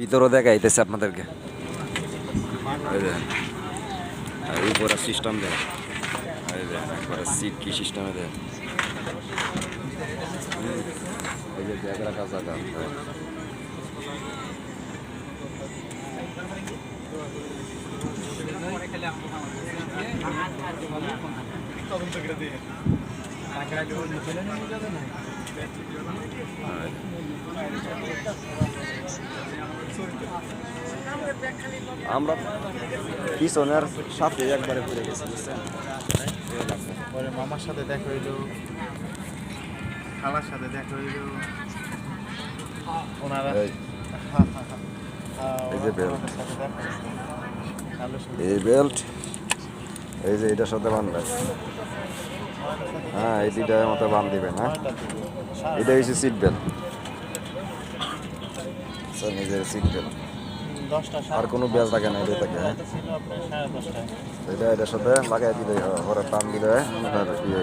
ভিতরও দেখাইতেছে আপনাদেরকে এই দেখেন। আর উপরে সিস্টেম দেয় এই দেখেন একবারে সিট কি সিস্টেমে দেয় হুম, এই যে ব্যাগ রাখা জায়গা হ্যাঁ। হ্যাঁ। আমরা পিছনের সাথে একবারে ঘুরে গেছি বুঝছেন? পরে মামার সাথে দেখা হইল খালার সাথে দেখা হইল। ওনারা এই- হ্যাঁ, বেল্ট। এই বেল্ট এই যে এটার সাথে বান্ধবেন হ্যাঁ এই দুইটার মতো দিবেন হ্যাঁ? এটা হচ্ছে সিট বেল্ট নিজের সিঙ্গেল আর কোনো ব্যাজ থাকে না এটা থাকে হ্যাঁ? দশটায়। এটা এটার সাথে লাগাই দিলে পরে দাম দিলে ইয়ে